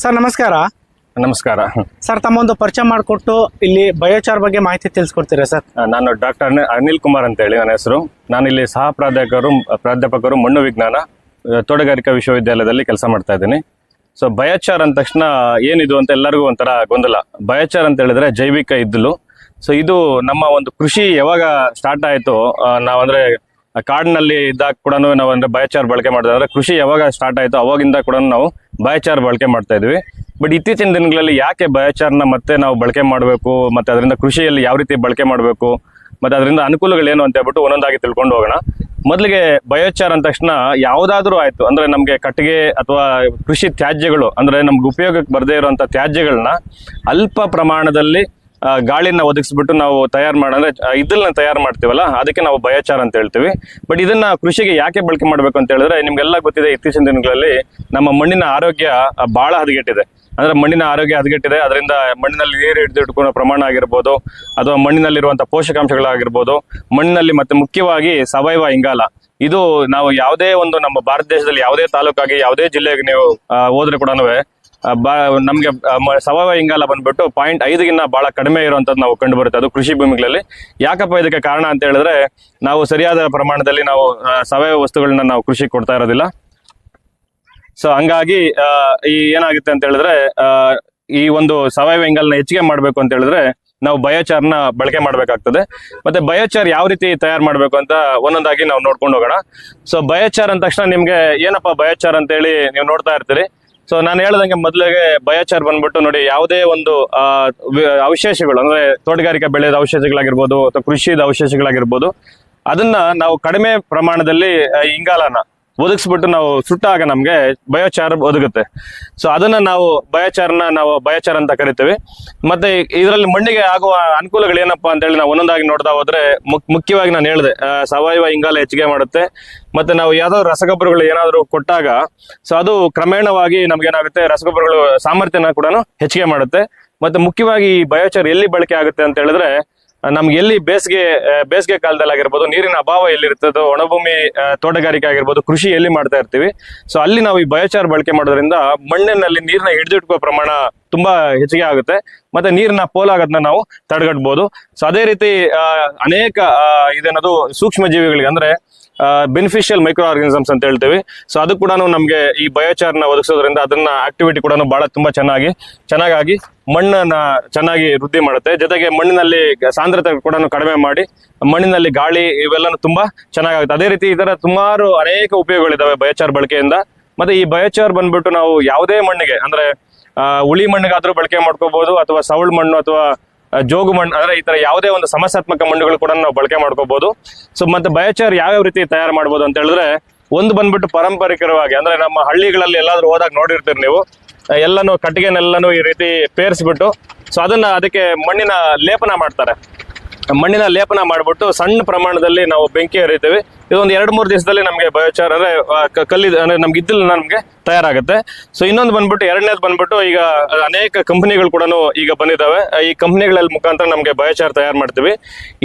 Sir ನಮಸ್ಕಾರ. ನಮಸ್ಕಾರ. Sir ತಮ್ಮೊಂದು ಪರಿಚಯ ಮಾಡಿಕೊಟ್ಟು ಇಲ್ಲಿ ಬಯೋಚಾರ್ ಬಗ್ಗೆ ಮಾಹಿತಿ ತಿಳಿಸ್ಕೊಡ್ತೀರಾ ಸರ್? ನಾನು ಡಾಕ್ಟರ್ ಅನಿಲ್ ಕುಮಾರ್ ಅಂತ ಹೇಳಿ ನನ್ನ ಹೆಸರು. ನಾನು ಇಲ್ಲಿ ಸಹ ಪ್ರಾಧ್ಯಾಪಕರು ಪ್ರಾಧ್ಯಾಪಕರು ಮಣ್ಣು ವಿಜ್ಞಾನ ತೋಟಗಾರಿಕಾ ವಿಶ್ವವಿದ್ಯಾಲಯದಲ್ಲಿ ಕೆಲಸ ಮಾಡ್ತಾ ಇದ್ದೀನಿ. ಸೊ ಬಯೋಚಾರ್ ಅಂದ ತಕ್ಷಣ ಏನಿದು ಅಂತ ಎಲ್ಲರಿಗೂ ಒಂಥರ ಗೊಂದಲ. ಬಯೋಚಾರ್ ಅಂತ ಹೇಳಿದ್ರೆ ಜೈವಿಕ ಇದ್ದಲು ಸೊ ಇದು ನಮ್ಮ ಒಂದು ಕೃಷಿ ಯಾವಾಗ ಸ್ಟಾರ್ಟ್ ಆಯಿತು ನಾವಂದ್ರೆ ಕಾಡಿನಲ್ಲಿ ಇದ್ದಾಗ ಕೂಡ ನಾವು ಅಂದ್ರೆ ಬಯಚಾರ್ ಬಳಕೆ ಮಾಡ್ತಾ ಅಂದ್ರೆ ಕೃಷಿ ಯಾವಾಗ ಸ್ಟಾರ್ಟ್ ಆಯಿತು ಅವಾಗಿಂದ ಕೂಡ ನಾವು ಬಯಚಾರ್ ಬಳಕೆ ಮಾಡ್ತಾ ಇದ್ವಿ. ಬಟ್ ಇತ್ತೀಚಿನ ದಿನಗಳಲ್ಲಿ ಯಾಕೆ ಬಯೋಚಾರ್ನ ಮತ್ತೆ ನಾವು ಬಳಕೆ ಮಾಡಬೇಕು? ಮತ್ತೆ ಅದರಿಂದ ಕೃಷಿಯಲ್ಲಿ ಯಾವ ರೀತಿ ಬಳಕೆ ಮಾಡಬೇಕು? ಮತ್ತೆ ಅದರಿಂದ ಅನುಕೂಲಗಳೇನು ಅಂತ ಹೇಳ್ಬಿಟ್ಟು ಒಂದೊಂದಾಗಿ ತಿಳ್ಕೊಂಡು ಹೋಗೋಣ. ಮೊದಲಿಗೆ ಬಯೋಚಾರ್ ಅಂದ ತಕ್ಷಣ ಯಾವುದಾದ್ರೂ ಆಯ್ತು. ಅಂದ್ರೆ ನಮಗೆ ಕಟ್ಟಿಗೆ ಅಥವಾ ಕೃಷಿ ತ್ಯಾಜ್ಯಗಳು, ಅಂದ್ರೆ ನಮ್ಗೆ ಉಪಯೋಗಕ್ಕೆ ಬರದೇ ಇರುವಂತ ತ್ಯಾಜ್ಯಗಳನ್ನ ಅಲ್ಪ ಪ್ರಮಾಣದಲ್ಲಿ ಗಾಳಿನ ಒದಗಿಸ್ಬಿಟ್ಟು ನಾವು ತಯಾರು ಮಾಡಂದ್ರೆ ಇದನ್ನ ತಯಾರು ಮಾಡ್ತೀವಲ್ಲ, ಅದಕ್ಕೆ ನಾವು ಬಯೋಚಾರ್ ಅಂತ ಹೇಳ್ತೀವಿ. ಬಟ್ ಇದನ್ನ ಕೃಷಿಗೆ ಯಾಕೆ ಬಳಕೆ ಮಾಡಬೇಕು ಅಂತ ಹೇಳಿದ್ರೆ, ನಿಮ್ಗೆಲ್ಲ ಗೊತ್ತಿದೆ, ಇತ್ತೀಚಿನ ದಿನಗಳಲ್ಲಿ ನಮ್ಮ ಮಣ್ಣಿನ ಆರೋಗ್ಯ ಬಹಳ ಹದಗೆಟ್ಟಿದೆ. ಅಂದ್ರೆ ಮಣ್ಣಿನ ಆರೋಗ್ಯ ಹದಗೆಟ್ಟಿದೆ, ಅದರಿಂದ ಮಣ್ಣಿನಲ್ಲಿ ನೀರು ಹಿಡಿದಿಟ್ಕೊಳ್ಳೋ ಪ್ರಮಾಣ ಆಗಿರ್ಬೋದು, ಅಥವಾ ಮಣ್ಣಿನಲ್ಲಿರುವಂತಹ ಪೋಷಕಾಂಶಗಳಾಗಿರ್ಬೋದು, ಮಣ್ಣಿನಲ್ಲಿ ಮತ್ತೆ ಮುಖ್ಯವಾಗಿ ಸಾವಯವ ಇಂಗಾಲ. ಇದು ನಾವು ಯಾವುದೇ ಒಂದು ನಮ್ಮ ಭಾರತ ದೇಶದಲ್ಲಿ ಯಾವುದೇ ತಾಲೂಕಾಗಿ, ಯಾವುದೇ ಜಿಲ್ಲೆಗೆ ನೀವು ಹೋದ್ರೆ ಕೂಡ ನಮಗೆ ಸಾವಯವ ಇಂಗಾಲ ಬಂದ್ಬಿಟ್ಟು ಪಾಯಿಂಟ್ ಐದಗಿನ್ನ ಬಹಳ ಕಡಿಮೆ ಇರುವಂತದ್ದು ನಾವು ಕಂಡು ಬರುತ್ತೆ ಅದು ಕೃಷಿ ಭೂಮಿಗಳಲ್ಲಿ. ಯಾಕಪ್ಪ ಇದಕ್ಕೆ ಕಾರಣ ಅಂತ ಹೇಳಿದ್ರೆ ನಾವು ಸರಿಯಾದ ಪ್ರಮಾಣದಲ್ಲಿ ನಾವು ಸವಯವ ವಸ್ತುಗಳನ್ನ ನಾವು ಕೃಷಿ ಕೊಡ್ತಾ ಇರೋದಿಲ್ಲ. ಸೊ ಹಂಗಾಗಿ ಈ ಏನಾಗುತ್ತೆ ಅಂತ ಹೇಳಿದ್ರೆ ಈ ಒಂದು ಸಾವಯವ ಇಂಗಾಲನ ಹೆಚ್ಚಿಗೆ ಮಾಡಬೇಕು ಅಂತ ಹೇಳಿದ್ರೆ ನಾವು ಬಯೋಚಾರ್ನ ಬಳಕೆ ಮಾಡಬೇಕಾಗ್ತದೆ. ಮತ್ತೆ ಬಯೋಚಾರ್ ಯಾವ ರೀತಿ ತಯಾರು ಮಾಡಬೇಕು ಅಂತ ಒಂದೊಂದಾಗಿ ನಾವು ನೋಡ್ಕೊಂಡು ಹೋಗೋಣ. ಸೊ ಬಯೋಚಾರ್ ಅಂದ ತಕ್ಷಣ ನಿಮ್ಗೆ ಏನಪ್ಪ ಬಯೋಚಾರ್ ಅಂತ ಹೇಳಿ ನೀವು ನೋಡ್ತಾ ಇರ್ತೀರಿ. ಸೊ ನಾನು ಹೇಳ್ದಂಗೆ ಮೊದಲಿಗೆ ಬಯೋಚಾರ್ ಬಂದ್ಬಿಟ್ಟು ನೋಡಿ, ಯಾವುದೇ ಒಂದು ಅವಶೇಷಗಳು, ಅಂದ್ರೆ ತೋಟಗಾರಿಕೆ ಬೆಳೆದ ಅವಶೇಷಗಳಾಗಿರ್ಬೋದು ಅಥವಾ ಕೃಷಿದ ಅವಶೇಷಗಳಾಗಿರ್ಬೋದು, ಅದನ್ನ ನಾವು ಕಡಿಮೆ ಪ್ರಮಾಣದಲ್ಲಿ ಇಂಗಾಲನ ಒದಗಿಸ್ಬಿಟ್ಟು ನಾವು ಸುಟ್ಟಾಗ ನಮಗೆ ಬಯೋಚಾರ್ ಒದಗುತ್ತೆ. ಸೊ ಅದನ್ನ ನಾವು ಬಯೋಚಾರ್ನ ನಾವು ಬಯೋಚಾರ್ ಅಂತ ಕರಿತೀವಿ. ಮತ್ತೆ ಇದರಲ್ಲಿ ಮಣ್ಣಿಗೆ ಆಗುವ ಅನುಕೂಲಗಳು ಏನಪ್ಪಾ ಅಂತ ಹೇಳಿ ನಾವು ಒಂದೊಂದಾಗಿ ನೋಡ್ತಾ ಹೋದ್ರೆ ಮುಖ್ಯವಾಗಿ ನಾನು ಹೇಳಿದೆ ಸಾವಯವ ಇಂಗಾಲ ಹೆಚ್ಚಿಗೆ ಮಾಡುತ್ತೆ. ಮತ್ತೆ ನಾವು ಯಾವ್ದಾದ್ರು ರಸಗೊಬ್ಬರಗಳು ಏನಾದರೂ ಕೊಟ್ಟಾಗ ಸೊ ಅದು ಕ್ರಮೇಣವಾಗಿ ನಮ್ಗೆ ಏನಾಗುತ್ತೆ, ರಸಗೊಬ್ಬರಗಳು ಸಾಮರ್ಥ್ಯನ ಕೂಡ ಹೆಚ್ಚಿಗೆ ಮಾಡುತ್ತೆ. ಮತ್ತೆ ಮುಖ್ಯವಾಗಿ ಈ ಬಯೋಚಾರ್ ಎಲ್ಲಿ ಬಳಕೆ ಆಗುತ್ತೆ ಅಂತ ಹೇಳಿದ್ರೆ ನಮ್ಗೆ ಎಲ್ಲಿ ಬೇಸಿಗೆ ಬೇಸಿಗೆ ಕಾಲದಲ್ಲಿ ಆಗಿರ್ಬೋದು, ನೀರಿನ ಅಭಾವ ಎಲ್ಲಿರ್ತದೋ ಒಣಭೂಮಿ ತೋಟಗಾರಿಕೆ ಆಗಿರ್ಬೋದು, ಕೃಷಿ ಎಲ್ಲಿ ಮಾಡ್ತಾ ಇರ್ತೀವಿ. ಸೊ ಅಲ್ಲಿ ನಾವು ಈ ಬಯೋಚಾರ್ ಬಳಕೆ ಮಾಡೋದ್ರಿಂದ ಮಣ್ಣಿನಲ್ಲಿ ನೀರನ್ನ ಹಿಡಿದಿಟ್ಕೋ ಪ್ರಮಾಣ ತುಂಬಾ ಹೆಚ್ಚಿಗೆ ಆಗುತ್ತೆ. ಮತ್ತೆ ನೀರಿನ ಪೋಲಾಗದ್ನ ನಾವು ತಡೆಗಟ್ಬೋದು. ಸೊ ಅದೇ ರೀತಿ ಅನೇಕ ಇದೇನದು ಸೂಕ್ಷ್ಮ ಜೀವಿಗಳಿಗೆ ಅಂದ್ರೆ ಬೆನಿಫಿಷಿಯಲ್ ಮೈಕ್ರೋ ಆರ್ಗನಿಸಮ್ಸ್ ಅಂತ ಹೇಳ್ತೀವಿ. ಸೊ ಅದು ಕೂಡ ನಮಗೆ ಈ ಬಯೋಚಾರ್ನ ಒದಗಿಸೋದ್ರಿಂದ ಅದನ್ನ ಆಕ್ಟಿವಿಟಿ ಕೂಡ ಬಹಳ ತುಂಬಾ ಚೆನ್ನಾಗಿ, ಚೆನ್ನಾಗಾಗಿ ಮಣ್ಣನ್ನ ಚೆನ್ನಾಗಿ ವೃದ್ಧಿ ಮಾಡುತ್ತೆ. ಜೊತೆಗೆ ಮಣ್ಣಿನಲ್ಲಿ ಸಾಂದ್ರತೆ ಕೂಡ ಕಡಿಮೆ ಮಾಡಿ, ಮಣ್ಣಿನಲ್ಲಿ ಗಾಳಿ ಇವೆಲ್ಲನೂ ತುಂಬಾ ಚೆನ್ನಾಗಾಗುತ್ತೆ. ಅದೇ ರೀತಿ ಇದರ ಸುಮಾರು ಅನೇಕ ಉಪಯೋಗಗಳಿದಾವೆ ಬಯೋಚಾರ್ ಬಳಕೆಯಿಂದ. ಮತ್ತೆ ಈ ಬಯೋಚಾರ್ ಬಂದ್ಬಿಟ್ಟು ನಾವು ಯಾವುದೇ ಮಣ್ಣಿಗೆ, ಅಂದ್ರೆ ಉಳಿ ಮಣ್ಣಿಗಾದ್ರೂ ಬಳಕೆ ಮಾಡ್ಕೋಬಹುದು ಅಥವಾ ಸವಳು ಮಣ್ಣು, ಅಥವಾ ಜೋಗು ಮಣ್ಣು, ಅಂದ್ರೆ ಈ ತರ ಯಾವುದೇ ಒಂದು ಸಮಸ್ಯಾತ್ಮಕ ಮಣ್ಣುಗಳು ಕೂಡ ನಾವು ಬಳಕೆ ಮಾಡ್ಕೋಬಹುದು ಸೊ ಮತ್ತೆ ಬಯೋಚಾರ್ ಯಾವ್ಯಾವ ರೀತಿ ತಯಾರು ಮಾಡ್ಬೋದು ಅಂತ ಹೇಳಿದ್ರೆ, ಒಂದು ಬಂದ್ಬಿಟ್ಟು ಪಾರಂಪರಿಕವಾಗಿ, ಅಂದ್ರೆ ನಮ್ಮ ಹಳ್ಳಿಗಳಲ್ಲಿ ಎಲ್ಲಾದ್ರೂ ಹೋದಾಗ ನೋಡಿರ್ತೀರಿ ನೀವು ಎಲ್ಲನೂ ಕಟ್ಟಿಗೆನೆಲ್ಲಾನು ಈ ರೀತಿ ಪೇರಿಸ್ಬಿಟ್ಟು ಸೊ ಅದನ್ನ ಅದಕ್ಕೆ ಮಣ್ಣಿನ ಲೇಪನ ಮಾಡ್ತಾರೆ. ಮಣ್ಣಿನ ಲೇಪನ ಮಾಡಿಬಿಟ್ಟು ಸಣ್ಣ ಪ್ರಮಾಣದಲ್ಲಿ ನಾವು ಬೆಂಕಿ ಹರಿತೀವಿ ಇದೊಂದು ಎರಡು ಮೂರು ದಿವಸದಲ್ಲಿ ನಮಗೆ ಬಯೋಚಾರ್ ಅಂದ್ರೆ ಕಲ್ಲಿದ, ಅಂದ್ರೆ ನಮ್ಗೆ ಇದ್ದಿಲ್ಲ ನಮಗೆ ತಯಾರಾಗುತ್ತೆ. ಸೊ ಇನ್ನೊಂದು ಬಂದ್ಬಿಟ್ಟು, ಎರಡನೇದು ಬಂದ್ಬಿಟ್ಟು ಈಗ ಅನೇಕ ಕಂಪನಿಗಳು ಕೂಡ ಈಗ ಬಂದಿದ್ದಾವೆ ಈ ಕಂಪನಿಗಳಲ್ಲಿ ಮುಖಾಂತರ ನಮಗೆ ಬಯೋಚಾರ್ ತಯಾರು ಮಾಡ್ತೀವಿ.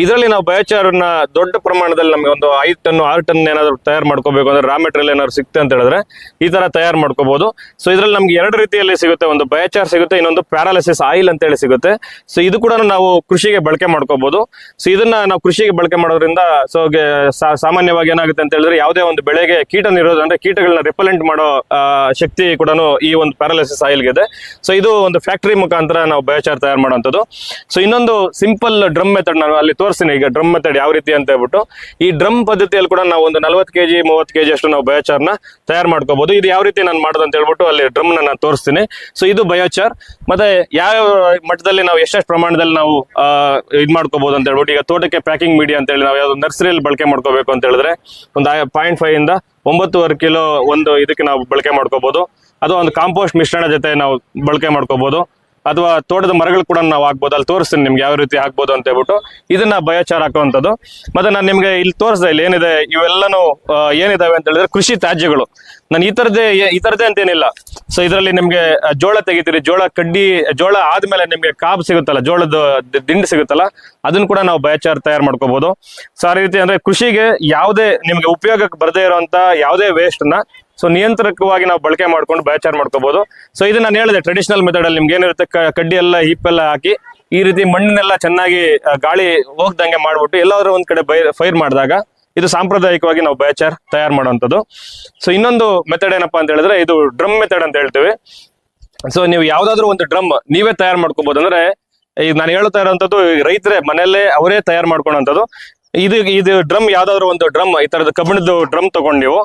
ಇದರಲ್ಲಿ ನಾವು ಬಯೋಚಾರನ್ನ ದೊಡ್ಡ ಪ್ರಮಾಣದಲ್ಲಿ ನಮಗೆ ಒಂದು ಐದು ಟನ್, ಆರು ಟನ್ ಏನಾದ್ರು ತಯಾರು ಮಾಡ್ಕೋಬೇಕು ಅಂದ್ರೆ ರಾ ಮೆಟೀರಿಯಲ್ ಏನಾದ್ರು ಸಿಕ್ತೆ ಅಂತ ಹೇಳಿದ್ರೆ ಈ ತರ ತಯಾರು ಮಾಡ್ಕೋಬಹುದು ಸೊ ಇದರಲ್ಲಿ ನಮ್ಗೆ ಎರಡು ರೀತಿಯಲ್ಲಿ ಸಿಗುತ್ತೆ, ಒಂದು ಬಯೋಚಾರ್ ಸಿಗುತ್ತೆ, ಇನ್ನೊಂದು ಪ್ಯಾರಾಲಿಸಿಸ್ ಆಯಿಲ್ ಅಂತ ಹೇಳಿ ಸಿಗುತ್ತೆ. ಸೊ ಇದು ಕೂಡ ನಾವು ಕೃಷಿಗೆ ಬಳಕೆ ಮಾಡ್ಕೋಬಹುದು ಸೊ ಇದನ್ನ ನಾವು ಕೃಷಿಗೆ ಬಳಕೆ ಮಾಡೋದ್ರಿಂದ ಸೊ ಸಾಮಾನ್ಯವಾಗಿ ಏನಾಗುತ್ತೆ ಅಂತ ಹೇಳಿದ್ರೆ ಯಾವುದೇ ಒಂದು ಬೆಳೆಗೆ ಕೀಟ ನಿರೋಧ ಅಂದ್ರೆ ಕೀಟಗಳನ್ನ ರಿಪಲೆಂಟ್ ಮಾಡೋ ಶಕ್ತಿ ಕೂಡ ಈ ಒಂದು ಪ್ಯಾರಾಲಿಸಿಸ್ ಆಯಿಲ್ಗೆ ಇದೆ ಸೊ ಇದು ಒಂದು ಫ್ಯಾಕ್ಟರಿ ಮುಖಾಂತರ ನಾವು ಬಯೋಚಾರ್ ತಯಾರು ಮಾಡುವಂಥದ್ದು. ಸೊ ಇನ್ನೊಂದು ಸಿಂಪಲ್ ಡ್ರಮ್ ಮೆಥಡ್ ನಾನು ಅಲ್ಲಿ ತೋರಿಸ್ತೀನಿ. ಈಗ ಡ್ರಮ್ ಮೆಥಡ್ ಯಾವ ರೀತಿ ಅಂತ ಹೇಳ್ಬಿಟ್ಟು, ಈ ಡ್ರಮ್ ಪದ್ಧತಿಯಲ್ಲಿ ಕೂಡ ನಾವು ಒಂದು ನಲ್ವತ್ತು ಕೆಜಿ, ಮೂವತ್ತು ಕೆಜಿ ಅಷ್ಟು ನಾವು ಬಯೋಚಾರ್ನ ತಯಾರು ಮಾಡ್ಕೋಬಹುದು ಇದು ಯಾವ ರೀತಿ ನಾನು ಮಾಡೋದು ಅಂತ ಹೇಳ್ಬಿಟ್ಟು ಅಲ್ಲಿ ಡ್ರಮ್ ನಾನು ತೋರಿಸ್ತೀನಿ. ಸೊ ಇದು ಬಯೋಚಾರ್ ಮತ್ತೆ ಯಾವ ಮಟ್ಟದಲ್ಲಿ ನಾವು ಎಷ್ಟೆಷ್ಟು ಪ್ರಮಾಣದಲ್ಲಿ ನಾವು ಇದು ಮಾಡ್ಕೋಬಹುದು ಅಂತ ಹೇಳ್ಬಿಟ್ಟು, ಈಗ ತೋಟಕ್ಕೆ ಪ್ಯಾಕಿಂಗ್ ಮೀಡಿಯಾ ಅಂತ ಹೇಳಿ ನಾವು ಯಾವ್ದು ನರ್ಸರಿಯಲ್ಲಿ ಬಳಕೆ ಮಾಡ್ಕೋಬೇಕು ಅಂತ ಹೇಳಿದ್ರೆ ಒಂದು ಪಾಯಿಂಟ್ ಫೈವ್ ಇಂದ ಒಂಬತ್ತುವರೆ ಕಿಲೋ ಒಂದು ಇದಕ್ಕೆ ನಾವು ಬಳಕೆ ಮಾಡ್ಕೋಬಹುದು ಅದು ಒಂದು ಕಾಂಪೋಸ್ಟ್ ಮಿಶ್ರಣ ಜೊತೆ ನಾವು ಬಳಕೆ ಮಾಡ್ಕೋಬಹುದು ಅಥವಾ ತೋಟದ ಮರಗಳು ಕೂಡ ನಾವು ಹಾಕ್ಬೋದು, ಅಲ್ಲಿ ತೋರಿಸ್ತೀನಿ ನಿಮ್ಗೆ ಯಾವ ರೀತಿ ಹಾಕ್ಬೋದು ಅಂತ ಹೇಳ್ಬಿಟ್ಟು ಇದನ್ನ ಬಯೋಚಾರ ಹಾಕುವಂಥದ್ದು. ಮತ್ತೆ ನಾನು ನಿಮ್ಗೆ ಇಲ್ಲಿ ತೋರಿಸ್ದೆ, ಇಲ್ಲಿ ಏನಿದೆ, ಇವೆಲ್ಲನೂ ಏನಿದಾವೆ ಅಂತ ಹೇಳಿದ್ರೆ ಕೃಷಿ ತ್ಯಾಜ್ಯಗಳು. ನಾನು ಈ ತರದೇ ಈ ತರದೇ ಅಂತೇನಿಲ್ಲ. ಸೊ ಇದರಲ್ಲಿ ನಿಮ್ಗೆ ಜೋಳ ತೆಗಿತೀರಿ, ಜೋಳ ಕಡ್ಡಿ, ಜೋಳ ಆದ್ಮೇಲೆ ನಿಮ್ಗೆ ಕಾಬ್ ಸಿಗುತ್ತಲ್ಲ, ಜೋಳದ ದಿಂಡು ಸಿಗುತ್ತಲ್ಲ, ಅದನ್ನ ಕೂಡ ನಾವು ಬಯೋಚಾರ ತಯಾರು ಮಾಡ್ಕೋಬಹುದು ಸೊ ಆ ರೀತಿ ಅಂದ್ರೆ ಕೃಷಿಗೆ ಯಾವುದೇ, ನಿಮ್ಗೆ ಉಪಯೋಗಕ್ಕೆ ಬರದೇ ಇರುವಂತ ಯಾವುದೇ ವೇಸ್ಟ್ನ ಸೊ ನಿಯಂತ್ರಕವಾಗಿ ನಾವು ಬಳಕೆ ಮಾಡ್ಕೊಂಡು ಬ್ಯಾಚಾರ್ ಮಾಡ್ಕೋಬಹುದು ಸೊ ಇದು ನಾನು ಹೇಳಿದೆ ಟ್ರೆಡಿಷನಲ್ ಮೆಥಡ್ ಅಲ್ಲಿ ನಿಮ್ಗೆ ಏನಿರುತ್ತೆ ಕಡ್ಡಿ ಎಲ್ಲ, ಹಿಪ್ಪೆಲ್ಲ ಹಾಕಿ ಈ ರೀತಿ ಮಣ್ಣನ್ನೆಲ್ಲ ಚೆನ್ನಾಗಿ ಗಾಳಿ ಹೋಗ್ದಂಗೆ ಮಾಡ್ಬಿಟ್ಟು ಎಲ್ಲಾದ್ರೂ ಒಂದ್ ಕಡೆ ಫೈರ್ ಮಾಡಿದಾಗ ಇದು ಸಾಂಪ್ರದಾಯಿಕವಾಗಿ ನಾವು ಬ್ಯಾಚಾರ್ ತಯಾರು ಮಾಡುವಂಥದ್ದು. ಸೊ ಇನ್ನೊಂದು ಮೆಥಡ್ ಏನಪ್ಪಾ ಅಂತ ಹೇಳಿದ್ರೆ, ಇದು ಡ್ರಮ್ ಮೆಥಡ್ ಅಂತ ಹೇಳ್ತೀವಿ. ಸೊ ನೀವು ಯಾವ್ದಾದ್ರು ಒಂದು ಡ್ರಮ್ ನೀವೇ ತಯಾರು ಮಾಡ್ಕೋಬಹುದು ಅಂದ್ರೆ, ಈಗ ನಾನು ಹೇಳ್ತಾ ಇರೋಂಥದ್ದು, ರೈತರೇ ಮನೆಯಲ್ಲೇ ಅವರೇ ತಯಾರು ಮಾಡ್ಕೊಳೋಂಥದ್ದು. ಇದು ಇದು ಡ್ರಮ್ ಯಾವ್ದಾದ್ರು ಒಂದು ಡ್ರಮ್ ಈ ತರದ ಕಬ್ಬಿಣದ ಡ್ರಮ್ ತಗೊಂಡು ನೀವು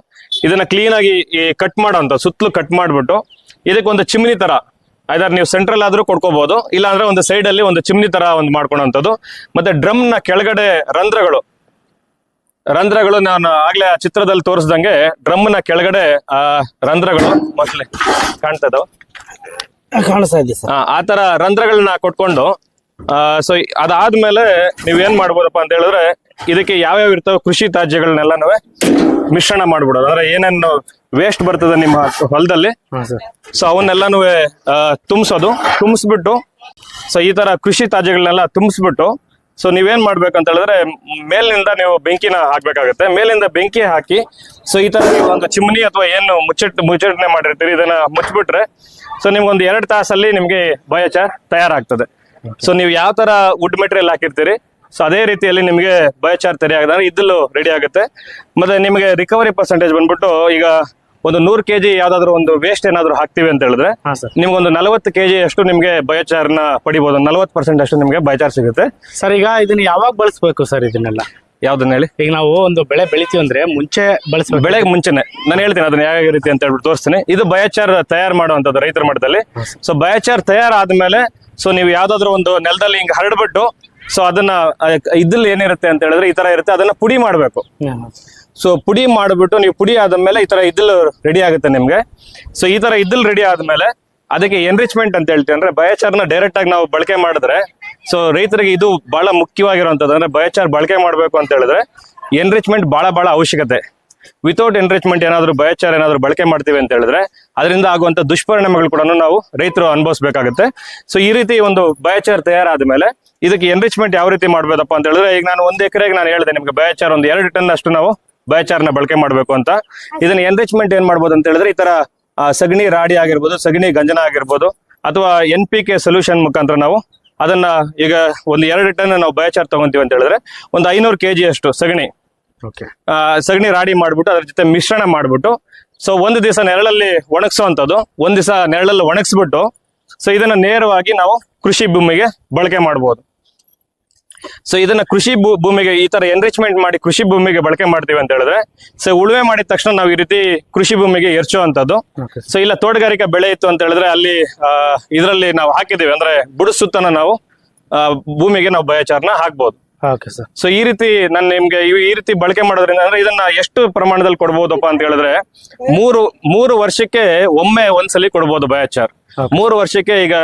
ಇದನ್ನ ಕ್ಲೀನ್ ಆಗಿ ಕಟ್ ಮಾಡೋಂತ ಸುತ್ತಲೂ ಕಟ್ ಮಾಡ್ಬಿಟ್ಟು ಇದಕ್ಕೆ ಒಂದು ಚಿಮ್ನಿ ತರ ಐದಾರು ನೀವು ಸೆಂಟ್ರಲ್ ಆದ್ರೂ ಕೊಡ್ಕೋಬಹುದು ಇಲ್ಲ ಅಂದ್ರೆ ಒಂದು ಸೈಡ್ ಅಲ್ಲಿ ಒಂದು ಚಿಮ್ನಿ ತರ ಒಂದು ಮಾಡ್ಕೊಳೋಂಥದ್ದು. ಮತ್ತೆ ಡ್ರಮ್ನ ಕೆಳಗಡೆ ರಂಧ್ರಗಳು ರಂಧ್ರಗಳು ನಾನು ಆಗ್ಲೇ ಆ ಚಿತ್ರದಲ್ಲಿ ತೋರಿಸ್ದಂಗೆ ಡ್ರಮ್ನ ಕೆಳಗಡೆ ಆ ರಂಧ್ರಗಳು ಮೊದಲೆ ಕಾಣ್ತಾ ಇದಾವ. ಕಾಣಿಸ್ತಾ ಇದೆ ಆ ತರ ರಂಧ್ರಗಳನ್ನ ಕೊಟ್ಕೊಂಡು ಸೊ ಅದಾದ್ಮೇಲೆ ನೀವ್ ಏನ್ ಮಾಡ್ಬೋದಪ್ಪ ಅಂತ ಹೇಳಿದ್ರೆ ಇದಕ್ಕೆ ಯಾವ್ಯಾವ ಇರ್ತಾವೆ ಕೃಷಿ ತ್ಯಾಜ್ಯಗಳನ್ನೆಲ್ಲನೂ ಮಿಶ್ರಣ ಮಾಡ್ಬಿಡೋದು. ಅಂದ್ರೆ ಏನೇನು ವೇಸ್ಟ್ ಬರ್ತದೆ ನಿಮ್ಮ ಹೊಲದಲ್ಲಿ ಸೊ ಅವನ್ನೆಲ್ಲನೂ ತುಂಬಿಸೋದು. ತುಂಬಿಸ್ಬಿಟ್ಟು ಸೊ ಈ ತರ ಕೃಷಿ ತ್ಯಾಜ್ಯಗಳನ್ನೆಲ್ಲ ತುಂಬಿಸ್ಬಿಟ್ಟು ಸೊ ನೀವೇನ್ ಮಾಡ್ಬೇಕಂತ ಹೇಳಿದ್ರೆ ಮೇಲಿನಿಂದ ನೀವು ಬೆಂಕಿನ ಹಾಕ್ಬೇಕಾಗತ್ತೆ. ಮೇಲಿಂದ ಬೆಂಕಿ ಹಾಕಿ ಸೊ ಈ ತರ ನೀವು ಒಂದು ಚಿಮ್ನಿ ಅಥವಾ ಏನು ಮುಚ್ಚಟ್ ಮುಚ್ಚಟನೆ ಮಾಡಿರ್ತೀರಿ ಇದನ್ನ ಮುಚ್ಚಿಬಿಟ್ರೆ ಸೊ ನಿಮ್ಗೊಂದು ಎರಡು ತಾಸಲ್ಲಿ ನಿಮ್ಗೆ ಬಯೋಚಾರ್ ತಯಾರಾಗ್ತದೆ. ಸೊ ನೀವು ಯಾವ ತರ ವುಡ್ ಮೆಟೀರಿಯಲ್ ಹಾಕಿರ್ತೀರಿ ಸೊ ಅದೇ ರೀತಿಯಲ್ಲಿ ನಿಮಗೆ ಬಯೋಚಾರ್ ತಯಾರಾಗದ್ರೆ ಇದ್ದಲು ರೆಡಿ ಆಗುತ್ತೆ. ಮತ್ತೆ ನಿಮಗೆ ರಿಕವರಿ ಪರ್ಸೆಂಟೇಜ್ ಬಂದ್ಬಿಟ್ಟು ಈಗ ಒಂದು ನೂರು ಕೆಜಿ ಯಾವ್ದಾದ್ರು ಒಂದು ವೇಸ್ಟ್ ಏನಾದ್ರು ಹಾಕ್ತಿವಿ ಅಂತ ಹೇಳಿದ್ರೆ ನಿಮ್ಗೊಂದು ನಲವತ್ತು ಕೆಜಿ ಅಷ್ಟು ನಿಮ್ಗೆ ಬಯೋಚಾರ್ನ ಪಡಿಬಹುದು ನಲವತ್ತು ಪರ್ಸೆಂಟ್ ಅಷ್ಟು ನಿಮ್ಗೆ ಬಯೋಚಾರ್ ಸಿಗುತ್ತೆ. ಸರ್ ಈಗ ಇದನ್ನ ಯಾವಾಗ ಬಳಸ್ಬೇಕು ಸರ್ ಇದನ್ನೆಲ್ಲ? ಯಾವ್ದನ್ನ ಹೇಳಿ? ಈಗ ನಾವು ಒಂದು ಬೆಳೆ ಬೆಳಿತೀವಿ ಅಂದ್ರೆ ಮುಂಚೆ ಬಳಸ್ಬೇಕು. ಬೆಳೆಗೆ ಮುಂಚೆನೆ. ನಾನು ಹೇಳ್ತೀನಿ ಅದನ್ನ ಯಾವ ರೀತಿ ಅಂತ ಹೇಳ್ಬಿಟ್ಟು ತೋರಿಸ್ತೀನಿ. ಇದು ಬಯೋಚಾರ್ ತಯಾರು ಮಾಡುವಂತದ್ದು ರೈತರ ಮಟ್ಟದಲ್ಲಿ. ಸೊ ಬಯೋಚಾರ್ ತಯಾರಾದ್ಮೇಲೆ ಸೊ ನೀವು ಯಾವ್ದಾದ್ರು ಒಂದು ನೆಲದಲ್ಲಿ ಹಿಂಗೆ ಹರಡ್ಬಿಟ್ಟು ಸೊ ಅದನ್ನ ಇದ್ರಲ್ಲಿ ಏನಿರುತ್ತೆ ಅಂತ ಹೇಳಿದ್ರೆ ಈ ತರ ಇರುತ್ತೆ. ಅದನ್ನ ಪುಡಿ ಮಾಡಬೇಕು. ಸೊ ಪುಡಿ ಮಾಡಿಬಿಟ್ಟು ನೀವು ಪುಡಿ ಆದ್ಮೇಲೆ ಈ ತರ ಇದ್ಲು ರೆಡಿ ಆಗುತ್ತೆ ನಿಮ್ಗೆ. ಸೊ ಈ ತರ ಇದ್ಲು ರೆಡಿ ಆದ್ಮೇಲೆ ಅದಕ್ಕೆ ಎನ್ರಿಚ್ಮೆಂಟ್ ಅಂತ ಹೇಳ್ತೀವಿ ಅಂದ್ರೆ ಬಯೋಚಾರ್ನ ಡೈರೆಕ್ಟ್ ಆಗಿ ನಾವು ಬಳಕೆ ಮಾಡಿದ್ರೆ ಸೊ ರೈತರಿಗೆ ಇದು ಬಹಳ ಮುಖ್ಯವಾಗಿರುವಂತದ್ದು ಅಂದ್ರೆ ಬಯೋಚಾರ್ ಬಳಕೆ ಮಾಡಬೇಕು ಅಂತ ಹೇಳಿದ್ರೆ ಎನ್ರಿಚ್ಮೆಂಟ್ ಬಹಳ ಬಹಳ ಅವಶ್ಯಕತೆ. ವಿತೌಟ್ ಎನ್ರಿಚ್ಮೆಂಟ್ ಏನಾದ್ರು ಬಯೋಚಾರ್ ಏನಾದ್ರು ಬಳಕೆ ಮಾಡ್ತೀವಿ ಅಂತ ಹೇಳಿದ್ರೆ ಅದರಿಂದ ಆಗುವಂತ ದುಷ್ಪರಿಣಾಮಗಳು ಕೂಡ ನಾವು ರೈತರು ಅನುಭವಿಸಬೇಕಾಗುತ್ತೆ. ಸೊ ಈ ರೀತಿ ಒಂದು ಬಯೋಚಾರ್ ತಯಾರಾದ್ಮೇಲೆ ಇದಕ್ಕೆ ಎನ್ರಿಚ್ಮೆಂಟ್ ಯಾವ ರೀತಿ ಮಾಡ್ಬೋದಪ್ಪ ಅಂತ ಹೇಳಿದ್ರೆ ಈಗ ನಾನು ಒಂದ್ ಎಕರೆಗೆ ನಾನು ಹೇಳಿದೆ ನಿಮ್ಗೆ ಬಯೋಚಾರ್ ಒಂದು ಎರಡು ಟನ್ ಅಷ್ಟು ನಾವು ಬಯಚಾರ್ನ ಬಳಕೆ ಮಾಡಬೇಕು ಅಂತ. ಇದನ್ನ ಎನ್ರಿಚ್ಮೆಂಟ್ ಏನ್ ಮಾಡ್ಬೋದು ಅಂತ ಹೇಳಿದ್ರೆ ಈ ತರ ಸಗಣಿ ರಾಡಿ ಆಗಿರ್ಬೋದು ಸಗಣಿ ಗಂಜನ ಆಗಿರ್ಬೋದು ಅಥವಾ ಎನ್ ಪಿ ಕೆ ಸೊಲ್ಯೂಷನ್ ಮುಖಾಂತರ ನಾವು ಅದನ್ನ ಈಗ ಒಂದು ಎರಡು ಟನ್ ನಾವು ಬಯೋಚಾರ್ ತಗೊಂತೀವಿ ಅಂತ ಹೇಳಿದ್ರೆ ಒಂದು ಐನೂರು ಕೆಜಿ ಅಷ್ಟು ಸಗಣಿ ಸಗಣಿ ರಾಡಿ ಮಾಡ್ಬಿಟ್ಟು ಅದ್ರ ಜೊತೆ ಮಿಶ್ರಣ ಮಾಡ್ಬಿಟ್ಟು ಸೊ ಒಂದು ದಿವಸ ನೆರಳಲ್ಲಿ ಒಣಗಿಸುವಂಥದ್ದು ಒಂದ್ ದಿವಸ ನೆರಳಲ್ಲಿ ಒಣಗಿಸ್ಬಿಟ್ಟು ಸೊ ಇದನ್ನ ನೇರವಾಗಿ ನಾವು ಕೃಷಿ ಭೂಮಿಗೆ ಬಳಕೆ ಮಾಡ್ಬೋದು. ಸೊ ಇದನ್ನ ಕೃಷಿ ಭೂ- ಭೂಮಿಗೆ ಈ ತರ ಎನ್ರಿಚ್ಮೆಂಟ್ ಮಾಡಿ ಕೃಷಿ ಭೂಮಿಗೆ ಬಳಕೆ ಮಾಡ್ತೀವಿ ಅಂತ ಹೇಳಿದ್ರೆ ಸೊ ಉಳುಮೆ ಮಾಡಿದ ತಕ್ಷಣ ನಾವು ಈ ರೀತಿ ಕೃಷಿ ಭೂಮಿಗೆ ಎರಚೋ ಅಂತದ್ದು ಸೊ ಇಲ್ಲ ತೋಟಗಾರಿಕೆ ಬೆಳೆ ಇತ್ತು ಅಂತ ಹೇಳಿದ್ರೆ ಅಲ್ಲಿ ಇದರಲ್ಲಿ ನಾವು ಹಾಕಿದೀವಿ ಅಂದ್ರೆ ಬುಡ ಸುತ್ತನ ನಾವು ಭೂಮಿಗೆ ನಾವು ಬಯೋಚಾರ್ನ ಹಾಕ್ಬಹುದು ಸೊ ಈ ರೀತಿ ನಾನು ನಿಮ್ಗೆ ಈ- ರೀತಿ ಬಳಕೆ ಮಾಡೋದ್ರಿಂದ ಅಂದ್ರೆ ಇದನ್ನ ಎಷ್ಟು ಪ್ರಮಾಣದಲ್ಲಿ ಕೊಡ್ಬೋದಪ್ಪ ಅಂತ ಹೇಳಿದ್ರೆ ಮೂರು ಮೂರು ವರ್ಷಕ್ಕೆ ಒಮ್ಮೆ ಒಂದ್ಸಲಿ ಕೊಡ್ಬೋದು ಬಯೋಚಾರ್. ಮೂರು ವರ್ಷಕ್ಕೆ ಈಗ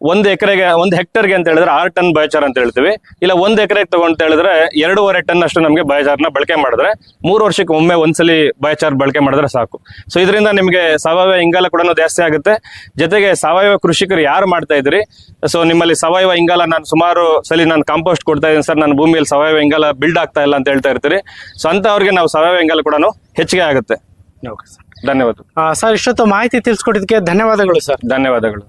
ಒಂದ್ ಎಕರೆಗೆ ಒಂದು ಹೆಕ್ಟರ್ಗೆ ಅಂತ ಹೇಳಿದ್ರೆ ಆರು ಟನ್ ಬಯೋಚಾರ್ ಅಂತ ಹೇಳ್ತೀವಿ. ಇಲ್ಲ ಒಂದ್ ಎಕರೆಗೆ ತಗೊಂತ ಹೇಳಿದ್ರೆ ಎರಡೂವರೆ ಟನ್ ಅಷ್ಟು ನಮಗೆ ಬಯೋಚಾರ್ನ ಬಳಕೆ ಮಾಡಿದ್ರೆ ಮೂರು ವರ್ಷಕ್ಕೆ ಒಮ್ಮೆ ಒಂದ್ಸಲಿ ಬಯೋಚಾರ್ ಬಳಕೆ ಮಾಡಿದ್ರೆ ಸಾಕು. ಸೊ ಇದರಿಂದ ನಿಮಗೆ ಸಾವಯವ ಇಂಗಾಲ ಕೂಡ ಜಾಸ್ತಿ ಆಗುತ್ತೆ. ಜೊತೆಗೆ ಸಾವಯವ ಕೃಷಿಕರು ಯಾರು ಮಾಡ್ತಾ ಇದ್ರಿ ಸೊ ನಿಮ್ಮಲ್ಲಿ ಸಾವಯವ ಇಂಗಾಲ ನಾನು ಸುಮಾರು ಸಲ ನಾನು ಕಾಂಪೋಸ್ಟ್ ಕೊಡ್ತಾ ಇದ್ದೀನಿ ಸರ್. ನನ್ನ ಭೂಮಿಯಲ್ಲಿ ಸಾವಯವ ಇಂಗಾಲ ಬಿಲ್ಡ್ ಆಗ್ತಾ ಇಲ್ಲ ಅಂತ ಹೇಳ್ತಾ ಇರ್ತೀರಿ. ಸೊ ಅಂತವ್ರಿಗೆ ನಾವು ಸಾವಯವ ಇಂಗಾಲ ಕೂಡ ಹೆಚ್ಚಿಗೆ ಆಗುತ್ತೆ. Okay sir. ಧನ್ಯವಾದ. ಸರ್ ಇಷ್ಟೊತ್ತು ಮಾಹಿತಿ ತಿಳಿಸ್ಕೊಟ್ಟಿದ್ದಕ್ಕೆ ಧನ್ಯವಾದಗಳು ಸರ್. ಧನ್ಯವಾದಗಳು.